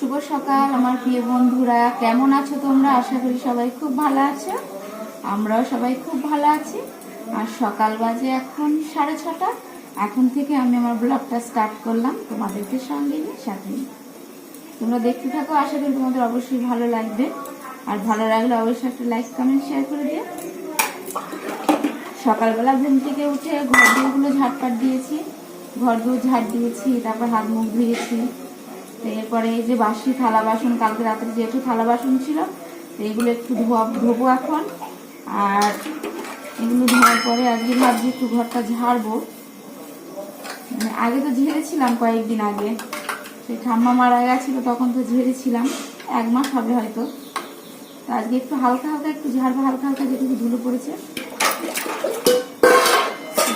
শুভ সকাল, আমার প্রিয় বন্ধুরা। কেমন আছো তোমরা? আশা করি সবাই খুব ভালো আছো। আমরাও সবাই খুব ভালো আছি। আর সকাল বাজে এখন সাড়ে ছটা। এখন থেকে আমি আমার ব্লগটা স্টার্ট করলাম তোমাদেরকে সঙ্গে নিয়ে, সাথে তোমরা দেখতে থাকো, আশা করি তোমাদের অবশ্যই ভালো লাগবে। আর ভালো লাগলে অবশ্যই একটা লাইক, কমেন্ট, শেয়ার করে দিও। সকালবেলা ঘুম থেকে উঠে ঘর দুয়ারগুলো ঝাটপাট দিয়েছি। ঘর দুয়ার ঝাড় দিয়েছি, তারপর হাত মুখ ধুয়েছি। এরপরে এই যে বাসি থালা বাসন, কালকে রাত্রে যেহেতু থালা বাসন ছিল, তো এগুলো একটু ধোয়া, ধোবো এখন। আর এগুলো ধোয়ার পরে আজকে ভাবছি একটু ঘরটা ঝাড়বো। মানে আগে তো ঝেড়েছিলাম কয়েকদিন আগে। সেই ঠাম্মা মারা গেছিল, তখন তো ঝেড়েছিলাম। এক মাস হবে হয়তো। তো আজকে একটু হালকা হালকা, একটু ঝাড়বো, হালকা হালকা যেটুকু ধুলো পড়েছে।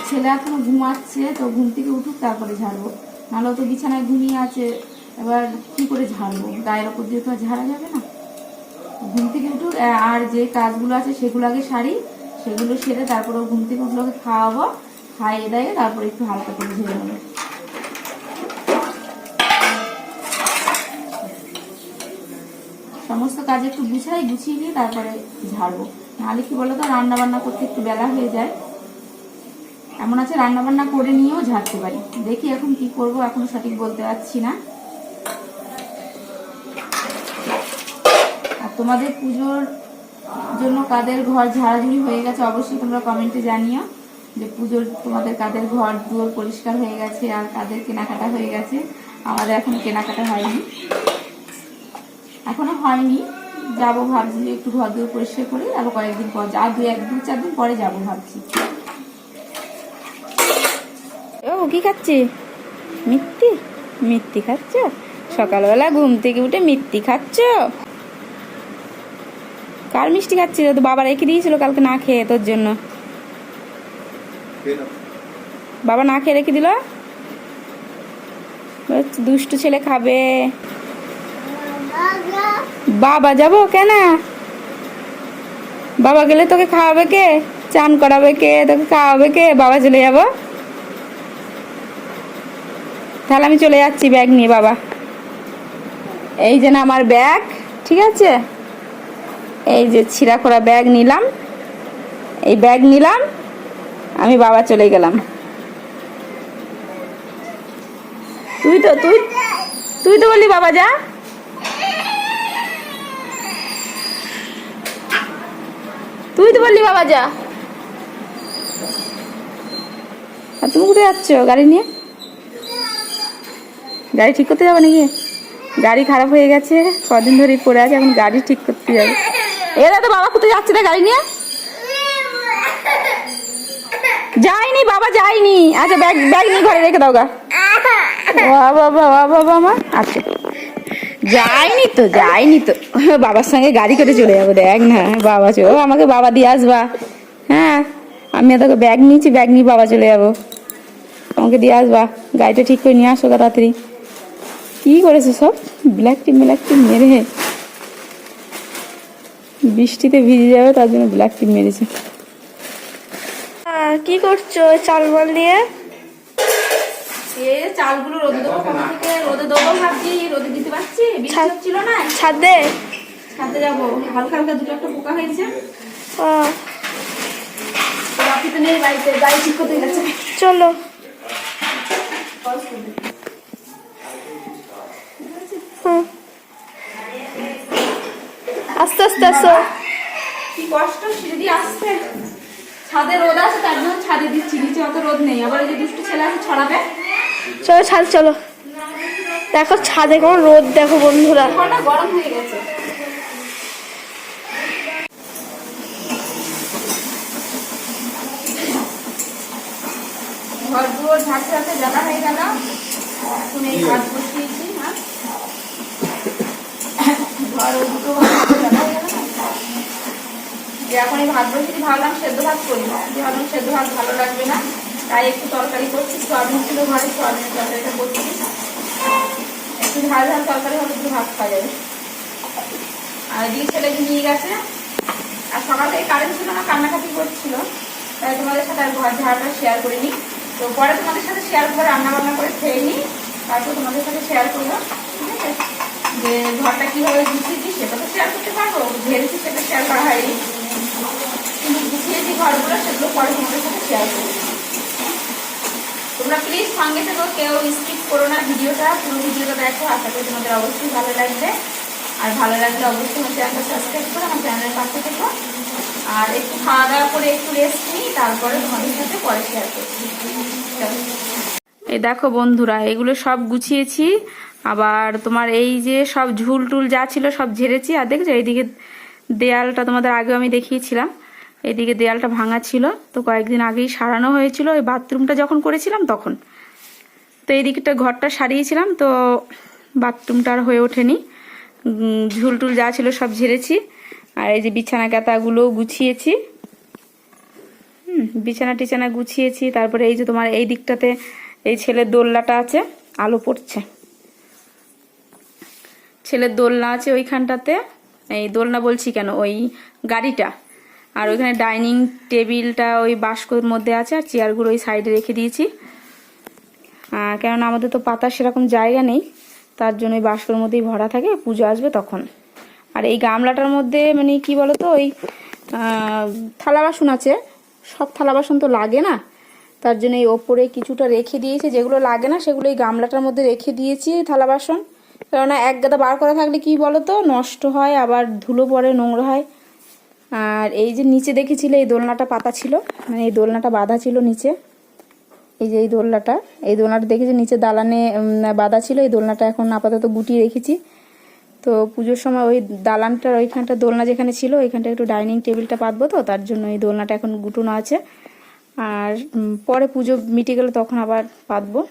ছেলে এখনও ঘুমাচ্ছে, তো ঘুম থেকে উঠুক, তারপরে ঝাড়বো। নাহলে তো বিছানায় ঘুমিয়ে আছে। এবার কি করে ঝাড়বো? গায়ের ওপর দিয়ে তো আর ঝাড়া যাবে না। ঘুম থেকে আহ, আর যে কাজগুলো আছে সেগুলো আগে সারি সেগুলো সেরে তারপরে ঘুম থেকে উঠলে ওকে খাওয়াবো খাইয়ে দেয় তারপরে একটু হালকা করে ঝেড়ে নেব। সমস্ত কাজ একটু গুছাই গুছিয়ে নিয়ে তারপরে ঝাড়বো। নাহলে কি বলতো রান্না বান্না করতে একটু বেলা হয়ে যায়। এমন আছে রান্না বান্না করে নিয়েও ঝাড়তে পারি। দেখি এখন কি করব এখনও সঠিক বলতে পারছি না আর তোমাদের পুজোর জন্য কাদের ঘর ঝাড়াঝুড়ি হয়ে গেছে অবশ্যই তোমরা কমেন্টে জানিও যে পুজোর তোমাদের কাদের ঘর দুয়ার পরিষ্কার হয়ে গেছে আর কাদের কেনাকাটা হয়ে গেছে। আমাদের এখনও কেনাকাটা হয়নি। এখনও হয়নি। যাব ভাবছি একটু ঘর দুয়ার পরিষ্কার করি আবার কয়েকদিন পর যা দু এক দু চার দিন পরে যাব ভাবছি। ও, কি খাচ্ছে? মিত্তি? মিত্তি খাচ্ছ? সকালবেলা ঘুম থেকে উঠে মিত্তি খাচ্ছ? কার মিষ্টি খাচ্ছি তো বাবা রেখে দিয়েছিল কালকে না খেয়ে তোর জন্য। বাবা না খেয়ে রেখে দিল? দুষ্টু ছেলে খাবে। বাবা যাব কেন? বাবা গেলে তোকে খাওয়াবে কে? চান করাবে কে? তোকে খাওয়াবে কে? বাবা চলে যাব। তাহলে আমি চলে যাচ্ছি ব্যাগ নিয়ে বাবা। এই যে না আমার ব্যাগ ঠিক আছে? এই যে ছিঁড়া খোড়া ব্যাগ নিলাম। এই ব্যাগ নিলাম, আমি বাবা চলে গেলাম। তুই তো, তুই তুই তো বললি বাবা যা। তুই তো বললি বাবা যা। আর তুমি কোথায় যাচ্ছ গাড়ি নিয়ে? গাড়ি ঠিক করতে যাবে নাকি? গাড়ি খারাপ হয়ে গেছে, কদিন ধরেই পড়ে আছে, এখন গাড়ি ঠিক করতে যাবে। এরা তো বাবা কোথায় যাচ্ছে না গাড়ি নিয়ে? যাইনি, বাবা যাইনি। আচ্ছা ব্যাগ ব্যাগ নিয়ে ঘরে রেখে দাও গা। বাবা বাবা বাবা আমার আচ্ছা। যাইনি তো যাইনি তো। বাবার সঙ্গে গাড়ি করে চলে যাব, দেখ না। বাবা চো আমাকে বাবা দিয়ে আসবা। হ্যাঁ আমি তোকে ব্যাগ নিয়েছি, ব্যাগ নিয়ে বাবা চলে যাব। আমাকে দিয়ে আসবা। গাড়িটা ঠিক করে নিয়ে আসো তাড়াতাড়ি। কি করেছে সব? ব্ল্যাক টি ব্ল্যাক টি মেরে। বৃষ্টিতে ভিজে যাবে তার জন্য ব্ল্যাক টি মেরেছে। কি করছ ওই চাল বল দিয়ে এ চালগুলো রোদে দেবো থেকে রোদে দেবো ভাবছি রোদে দিতে পারছি বৃষ্টি ছাদ- না। ছাদে? ছাদে যাব হালকা হালকা দুটো একটা পোকা হয়েছে। ও, নেই বাড়িতে গাড়ি ঠিক করতে গেছে। চলো। আস্তে আস্তে কি কষ্ট সিঁড়ি দিয়ে আসতে। ছাদে রোদ আছে তার জন্য ছাদে দিচ্ছি নিচে অত রোদ নেই। আবার এই যে দুষ্টু ছেলে আছে ছড়াবে। চলো ছাদ চলো। দেখো ছাদে কেমন রোদ দেখো বন্ধুরা। গরম হয়ে গেছে। ঘর দুয়ার ঝাড়তে ঝাড়তে জ্বালা হয়ে গেল। এখন এই ভাত বসিয়েছি হ্যাঁ। ঘর দুটো ঘর ঝাড়তে জ্বালা হয়ে গেল না? যে এখন এই ভাত বসিয়েছি ভাবলাম সেদ্ধ ভাত করি যে ভাবলাম সেদ্ধ ভাত ভালো লাগবে না, তাই একটু তরকারি করছি সোয়াবিন ছিল ঘরে সোয়াবিনের তরকারিটা করছি। একটু ঝাল ঝাল তরকারি হলে একটু ভাত খাওয়া যাবে। আর এদিকে ছেলে ঘুমিয়ে গেছে। আর সকাল কারেন্ট ছিল না, কান্নাকাটি করছিল। তাই তোমাদের সাথে আর ঘর ঝাড়টা শেয়ার করে করিনি। তো পরে তোমাদের সাথে শেয়ার করে রান্না বান্না করে খেয়ে নিই। তারপর তোমাদের সাথে শেয়ার করব ঠিক আছে? যে ঘরটা কীভাবে গুছিয়েছি সেটা তো শেয়ার করতে পারব ঝেড়েছি সেটা শেয়ার করা হয়নি। কিন্তু গুছিয়েছি ঘরগুলো সেগুলো পরে তোমাদের সাথে শেয়ার করব। তোমরা প্লিজ সঙ্গে থেকো কেউ স্কিপ করো না ভিডিওটা, পুরো ভিডিওটা দেখো, আশা করি তোমাদের অবশ্যই ভালো লাগবে। আর ভালো লাগলে অবশ্যই আমার চ্যানেলটা সাবস্ক্রাইব করো আমার চ্যানেলের পাশে আর একটু খাওয়া দাওয়া করে একটু রেস্ট নিই, তারপরে তোমাদের সাথে পরে শেয়ার করছি। এই দেখো বন্ধুরা, এগুলো সব গুছিয়েছি। আবার তোমার এই যে সব ঝুল টুল যা ছিল সব ঝেড়েছি। আর দেখছ, এইদিকে দেয়ালটা তোমাদের আগে আমি দেখিয়েছিলাম। এইদিকে দেয়ালটা ভাঙা ছিল। তো কয়েকদিন আগেই সারানো হয়েছিল। ওই বাথরুমটা যখন করেছিলাম তখন। তো এই দিকটা ঘরটা সারিয়েছিলাম। তো বাথরুমটা আর হয়ে ওঠেনি। উম, ঝুল টুল যা ছিল সব ঝেড়েছি। আর এই যে বিছানা কাতাগুলো গুছিয়েছি। হুম বিছানা টিছানা গুছিয়েছি। তারপরে এই যে তোমার এই দিকটাতে এই ছেলের দোলনাটা আছে আলো পড়ছে। ছেলের দোলনা আছে ওইখানটাতে। এই দোলনা বলছি কেন? ওই গাড়িটা। আর ওইখানে ডাইনিং টেবিলটা ওই বাস্কর মধ্যে আছে আর চেয়ারগুলো ওই সাইডে রেখে দিয়েছি। কেননা আমাদের তো পাতার সেরকম জায়গা নেই, তার জন্য ওই বাস্কর মধ্যেই ভরা থাকে, পুজো আসবে তখন। আর এই গামলাটার মধ্যে মানে কি বলতো, ওই থালা বাসন আছে, সব থালা বাসন তো লাগে না, তার জন্য এই ওপরে কিছুটা রেখে দিয়েছে, যেগুলো লাগে না সেগুলো এই গামলাটার মধ্যে রেখে দিয়েছি থালা বাসন। কেননা এক গাদা বার করা থাকলে কি বলতো, নষ্ট হয়, আবার ধুলো পড়ে, নোংরা হয় আর এই যে নিচে দেখেছিলে, এই দোলনাটা পাতা ছিল মানে এই দোলনাটা বাঁধা ছিল নিচে। এই যে এই দোলনাটা এই দোলনাটা দেখেছি, নিচে দালানে বাঁধা ছিল, এই দোলনাটা এখন আপাতত গুটিয়ে রেখেছি। তো পুজোর সময় ওই দালানটার ওইখানটা দোলনা যেখানে ছিল, ওইখানটা একটু ডাইনিং টেবিলটা পাতবো তো, তার জন্য এই দোলনাটা এখন গুটুনো আছে। আর পরে পুজো মিটে গেলে তখন আবার পাতবো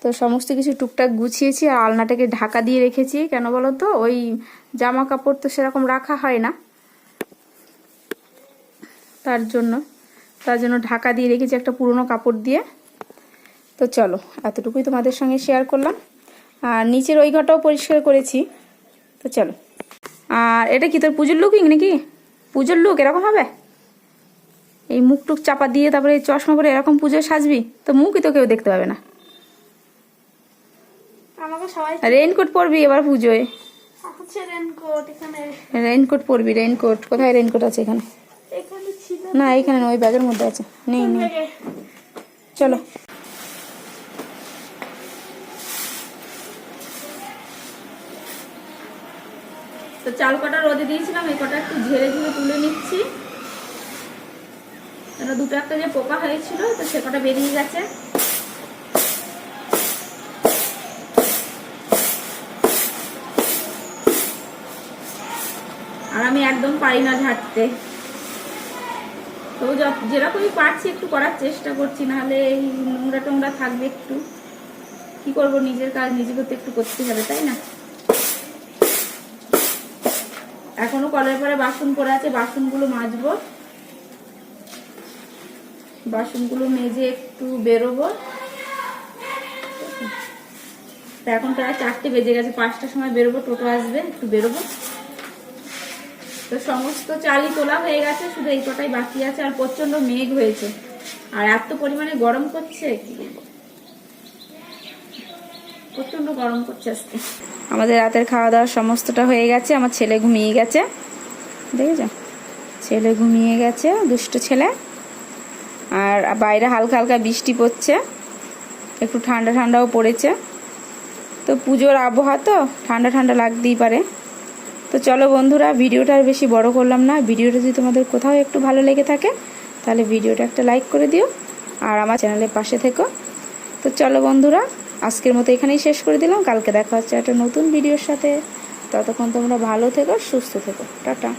তো সমস্ত কিছু টুকটাক গুছিয়েছি, আর আলনাটাকে ঢাকা দিয়ে রেখেছি। কেন বলো তো, ওই জামা কাপড় তো সেরকম রাখা হয় না। তার জন্য তার জন্য ঢাকা দিয়ে রেখেছি একটা পুরনো কাপড় দিয়ে। তো চলো এতটুকুই তোমাদের সঙ্গে শেয়ার করলাম। আর নিচের ওই ঘরটাও পরিষ্কার করেছি। তো চলো। আর এটা কি তোর পুজোর লুকিং নাকি? পুজোর লুক এরকম হবে? এই মুখ টুক চাপা দিয়ে তারপরে চশমা পরে এরকম পুজোয় সাজবি তো মুখই তো কেউ দেখতে পাবে না। রেইনকোট পরবি এবার পুজোয়। রেইনকোট পরবি রেইনকোট কোথায় রেইনকোট আছে এখানে? না ওই ব্যাগের মধ্যে আছে। নেই নেই। চলো। তো চাল কটা রোদে দিয়েছিলাম এই কটা একটু ঝেড়ে ঝেড়ে তুলে নিচ্ছি। কেন দুটো একটা যে পোকা হয়েছিল তো সে কটা বেরিয়ে গেছে। আর আমি একদম পারি না ঝাড়তে। তো যেরকমই পারছি একটু করার চেষ্টা করছি, নাহলে এই নোংরা টোংরা থাকবে একটু। কি করব নিজের কাজ, নিজে করতে একটু করতে হবে, তাই না? এখনও কলের পরে বাসন পড়ে আছে, বাসনগুলো মাজবো। বাসনগুলো মেজে একটু বেরোবো। তা এখন প্রায় চারটে বেজে গেছে, পাঁচটার সময় বেরোবো, টোটো আসবে, একটু বেরোবো। তো সমস্ত চালই তোলা হয়ে গেছে, শুধু এই কটাই বাকি আছে আর প্রচণ্ড মেঘ হয়েছে। আর এত পরিমাণে গরম করছে প্রচণ্ড গরম করছে আজকে। আমাদের রাতের খাওয়া দাওয়া সমস্তটা হয়ে গেছে, আমার ছেলে ঘুমিয়ে গেছে। দেখেছ? ছেলে ঘুমিয়ে গেছে, দুষ্ট ছেলে। আর বাইরে হালকা হালকা বৃষ্টি পড়ছে, একটু ঠান্ডা ঠান্ডাও পড়েছে। তো পুজোর আবহাওয়া তো ঠান্ডা ঠান্ডা লাগতেই পারে। তো চলো বন্ধুরা, ভিডিওটা আর বেশি বড় করলাম না। ভিডিওটা যদি তোমাদের কোথাও একটু ভালো লেগে থাকে, তাহলে ভিডিওটা একটা লাইক করে দিও আর আমার চ্যানেলের পাশে থেকো। তো চলো বন্ধুরা, আজকের মতো এখানেই শেষ করে দিলাম। কালকে দেখা হচ্ছে একটা নতুন ভিডিওর সাথে। ততক্ষণ তোমরা ভালো থেকো, সুস্থ থেকো। টাটা।